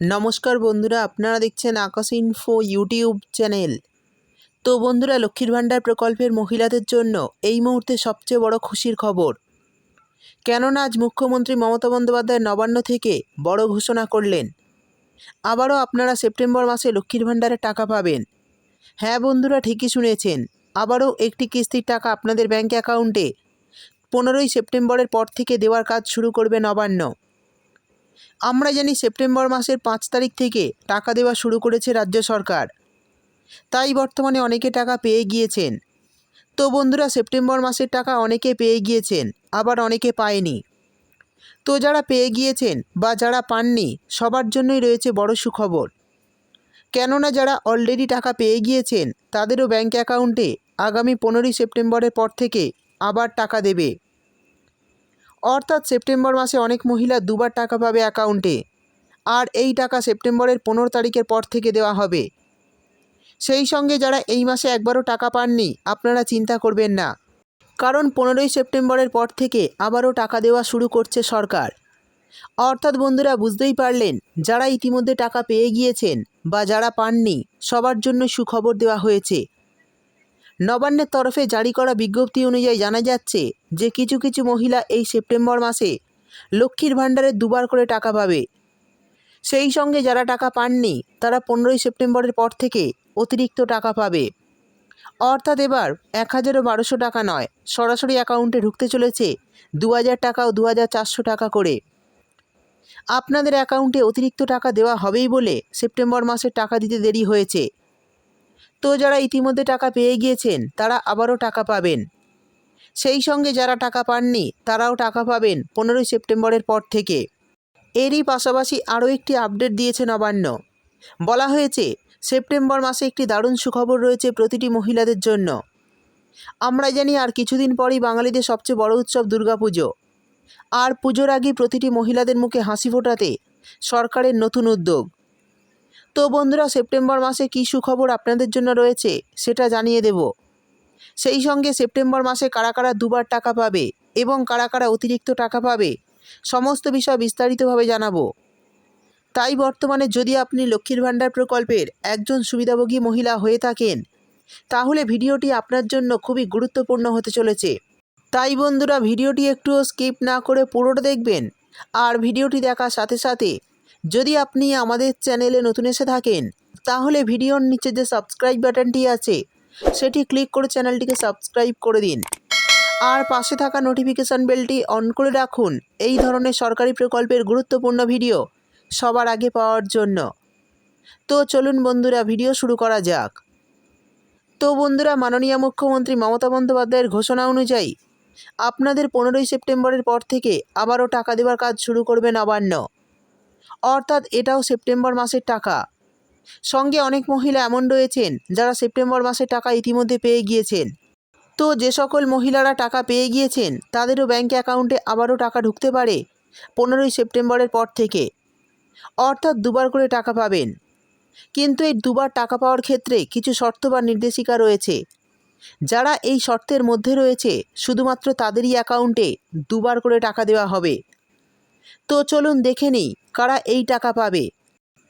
নমস্কার বন্ধুরা, আপনারা দেখছেন আকাশ ইনফো ইউটিউব চ্যানেল তো বন্ধুরা, লক্ষ্মীর ভাণ্ডার প্রকল্পের মহিলাদের জন্য এই মুহূর্তে সবচেয়ে বড় খুশির খবর। কেননা, আজ মুখ্যমন্ত্রী মমতা বন্দ্যোপাধ্যায় নবান্ন থেকে বড় ঘোষণা করলেন। আবারও আপনারা সেপ্টেম্বর মাসে লক্ষ্মীর ভাণ্ডারে টাকা পাবেন। হ্যাঁ বন্ধুরা, ঠিকই শুনেছেন। আবারও একটি কিস্তির টাকা আপনাদের ব্যাঙ্ক অ্যাকাউন্টে পনেরোই সেপ্টেম্বরের পর থেকে দেওয়ার কাজ শুরু করবে নবান্ন। আমরা জানি সেপ্টেম্বর মাসের পাঁচ তারিখ থেকে টাকা দেওয়া শুরু করেছে রাজ্য সরকার। তাই বর্তমানে অনেকে টাকা পেয়ে গিয়েছেন। তো বন্ধুরা, সেপ্টেম্বর মাসের টাকা অনেকে পেয়ে গিয়েছেন, আবার অনেকে পায়নি। তো যারা পেয়ে গিয়েছেন বা যারা পাননি, সবার জন্যই রয়েছে বড় সুখবর। কেননা যারা অলরেডি টাকা পেয়ে গিয়েছেন, তাদেরও ব্যাঙ্ক অ্যাকাউন্টে আগামী পনেরোই সেপ্টেম্বরের পর থেকে আবার টাকা দেবে। অর্থাৎ সেপ্টেম্বর মাসে অনেক মহিলা দুবার টাকা পাবে অ্যাকাউন্টে। আর এই টাকা সেপ্টেম্বরের পনেরো তারিখের পর থেকে দেওয়া হবে। সেই সঙ্গে যারা এই মাসে একবারও টাকা পাননি, আপনারা চিন্তা করবেন না। কারণ পনেরোই সেপ্টেম্বরের পর থেকে আবারও টাকা দেওয়া শুরু করছে সরকার। অর্থাৎ বন্ধুরা, বুঝতেই পারলেন, যারা ইতিমধ্যে টাকা পেয়ে গিয়েছেন বা যারা পাননি, সবার জন্য সুখবর দেওয়া হয়েছে। নবান্নের তরফে জারি করা বিজ্ঞপ্তি অনুযায়ী জানা যাচ্ছে যে কিছু কিছু মহিলা এই সেপ্টেম্বর মাসে লক্ষ্মীর ভাণ্ডারে দুবার করে টাকা পাবে। সেই সঙ্গে যারা টাকা পাননি, তারা পনেরোই সেপ্টেম্বরের পর থেকে অতিরিক্ত টাকা পাবে। অর্থাৎ এবার এক হাজারও বারোশো টাকা নয়, সরাসরি অ্যাকাউন্টে ঢুকতে চলেছে দু হাজার টাকা ও দু হাজার চারশো টাকা করে। আপনাদের অ্যাকাউন্টে অতিরিক্ত টাকা দেওয়া হবেই বলে সেপ্টেম্বর মাসে টাকা দিতে দেরি হয়েছে। তো যারা ইতিমধ্যে টাকা পেয়ে গিয়েছেন, তারা আবারও টাকা পাবেন। সেই সঙ্গে যারা টাকা পাননি, তারাও টাকা পাবেন পনেরোই সেপ্টেম্বরের পর থেকে। এরই পাশাপাশি আরও একটি আপডেট দিয়েছে নবান্ন। বলা হয়েছে, সেপ্টেম্বর মাসে একটি দারুণ সুখবর রয়েছে প্রতিটি মহিলাদের জন্য। আমরা জানি আর কিছুদিন পরেই বাঙালিদের সবচেয়ে বড় উৎসব দুর্গাপুজো। আর পুজোর আগে প্রতিটি মহিলাদের মুখে হাসি ফোটাতে সরকারের নতুন উদ্যোগ। তো বন্ধুরা, সেপ্টেম্বর মাসে কী সুখবর আপনাদের জন্য রয়েছে সেটা জানিয়ে দেব। সেই সঙ্গে সেপ্টেম্বর মাসে কারা কারা দুবার টাকা পাবে এবং কারা কারা অতিরিক্ত টাকা পাবে, সমস্ত বিষয় বিস্তারিতভাবে জানাব। তাই বর্তমানে যদি আপনি লক্ষ্মীর ভাণ্ডার প্রকল্পের একজন সুবিধাভোগী মহিলা হয়ে থাকেন, তাহলে ভিডিওটি আপনার জন্য খুবই গুরুত্বপূর্ণ হতে চলেছে। তাই বন্ধুরা, ভিডিওটি একটুও স্কিপ না করে পুরোটা দেখবেন, আর ভিডিওটি দেখার সাথে সাথে যদি আপনি আমাদের চ্যানেলে নতুন এসে থাকেন, তাহলে ভিডিওর নিচে যে সাবস্ক্রাইব বাটনটি আছে, সেটি ক্লিক করে চ্যানেলটিকে সাবস্ক্রাইব করে দিন। আর পাশে থাকা নোটিফিকেশান বেলটি অন করে রাখুন। এই ধরনের সরকারি প্রকল্পের গুরুত্বপূর্ণ ভিডিও সবার আগে পাওয়ার জন্য। তো চলুন বন্ধুরা, ভিডিও শুরু করা যাক। তো বন্ধুরা, মাননীয় মুখ্যমন্ত্রী মমতা বন্দ্যোপাধ্যায়ের ঘোষণা অনুযায়ী, আপনাদের পনেরোই সেপ্টেম্বরের পর থেকে আবারও টাকা দেওয়ার কাজ শুরু করবে নবান্ন। অর্থাৎ এটাও সেপ্টেম্বর মাসের টাকা। সঙ্গে অনেক মহিলা এমন রয়েছেন, যারা সেপ্টেম্বর মাসের টাকা ইতিমধ্যে পেয়ে গিয়েছেন। তো যে সকল মহিলারা টাকা পেয়ে গিয়েছেন, তাদেরও ব্যাঙ্ক অ্যাকাউন্টে আবারও টাকা ঢুকতে পারে পনেরোই সেপ্টেম্বরের পর থেকে। অর্থাৎ দুবার করে টাকা পাবেন। কিন্তু এই দুবার টাকা পাওয়ার ক্ষেত্রে কিছু শর্ত বা নির্দেশিকা রয়েছে। যারা এই শর্তের মধ্যে রয়েছে, শুধুমাত্র তাদেরই অ্যাকাউন্টে দুবার করে টাকা দেওয়া হবে। তো চলুন দেখে নিই কারা এই টাকা পাবে।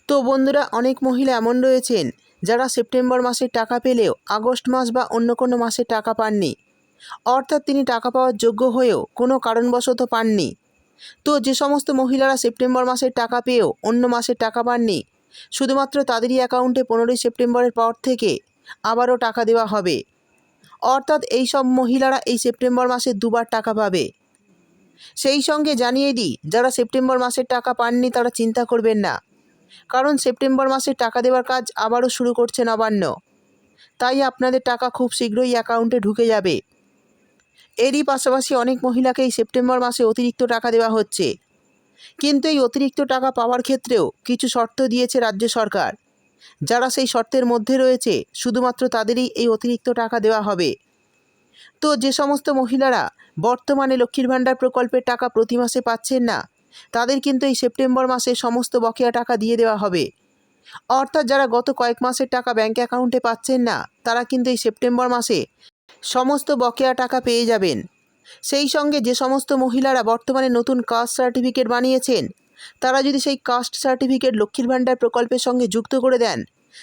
তো বন্ধুরা, অনেক মহিলা এমন রয়েছেন যারা সেপ্টেম্বর মাসের টাকা পেলেও আগস্ট মাস বা অন্য কোনো মাসে টাকা পাননি। অর্থাৎ তিনি টাকা পাওয়ার যোগ্য হয়েও কোনো কারণবশত পাননি। তো যে সমস্ত মহিলারা সেপ্টেম্বর মাসের টাকা পেয়েও অন্য মাসে টাকা পাননি, শুধুমাত্র তাদেরই অ্যাকাউন্টে পনেরোই সেপ্টেম্বরের পর থেকে আবারও টাকা দেওয়া হবে। অর্থাৎ এই সব মহিলারা এই সেপ্টেম্বর মাসে দুবার টাকা পাবে। সেই সঙ্গে জানিয়ে দিই, যারা সেপ্টেম্বর মাসের টাকা পাননি তারা চিন্তা করবেন না। কারণ সেপ্টেম্বর মাসে টাকা দেওয়ার কাজ আবারও শুরু করছে নবান্ন। তাই আপনাদের টাকা খুব শীঘ্রই অ্যাকাউন্টে ঢুকে যাবে। এরই পাশাপাশি অনেক মহিলাকেই সেপ্টেম্বর মাসে অতিরিক্ত টাকা দেওয়া হচ্ছে। কিন্তু এই অতিরিক্ত টাকা পাওয়ার ক্ষেত্রেও কিছু শর্ত দিয়েছে রাজ্য সরকার। যারা সেই শর্তের মধ্যে রয়েছে, শুধুমাত্র তাদেরই এই অতিরিক্ত টাকা দেওয়া হবে। তো যে সমস্ত মহিলারা বর্তমানে লক্ষ্মীর ভাণ্ডার প্রকল্পের টাকা প্রতি মাসে পাচ্ছেন না, তাদের কিন্তু এই সেপ্টেম্বর মাসে সমস্ত বকেয়া টাকা দিয়ে দেওয়া হবে। অর্থাৎ যারা গত কয়েক মাসের টাকা ব্যাঙ্ক অ্যাকাউন্টে পাচ্ছেন না, তারা কিন্তু এই সেপ্টেম্বর মাসে সমস্ত বকেয়া টাকা পেয়ে যাবেন। সেই সঙ্গে যে সমস্ত মহিলারা বর্তমানে নতুন কাস্ট সার্টিফিকেট বানিয়েছেন, তারা যদি সেই কাস্ট সার্টিফিকেট লক্ষ্মীর ভাণ্ডার প্রকল্পের সঙ্গে যুক্ত করে দেন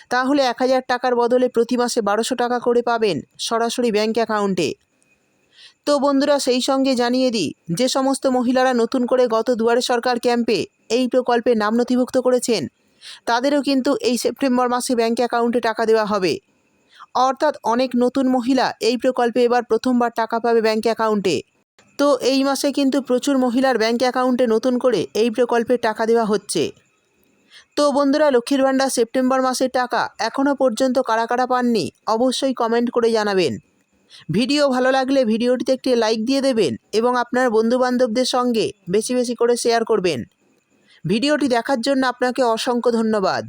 তাহলে এক হাজার টাকার বদলে প্রতি মাসে বারোশো টাকা করে পাবেন সরাসরি ব্যাঙ্ক অ্যাকাউন্টে। তো বন্ধুরা, সেই সঙ্গে জানিয়ে দিই, যে সমস্ত মহিলারা নতুন করে গত দুয়ারে সরকার ক্যাম্পে এই প্রকল্পে নাম নথিভুক্ত করেছেন, তাদেরও কিন্তু এই সেপ্টেম্বর মাসে ব্যাঙ্ক অ্যাকাউন্টে টাকা দেওয়া হবে। অর্থাৎ অনেক নতুন মহিলা এই প্রকল্পে এবার প্রথমবার টাকা পাবে ব্যাঙ্ক অ্যাকাউন্টে। তো এই মাসে কিন্তু প্রচুর মহিলার ব্যাঙ্ক অ্যাকাউন্টে নতুন করে এই প্রকল্পে টাকা দেওয়া হচ্ছে। তো বন্ধুরা, লক্ষ্মীর ভাণ্ডার সেপ্টেম্বর মাসের টাকা এখনও পর্যন্ত কারা কারা পাননি অবশ্যই কমেন্ট করে জানাবেন। ভিডিও ভালো লাগলে ভিডিওটিতে একটি লাইক দিয়ে দেবেন এবং আপনার বন্ধুবান্ধবদের সঙ্গে বেশি বেশি করে শেয়ার করবেন। ভিডিওটি দেখার জন্য আপনাকে অসংখ্য ধন্যবাদ।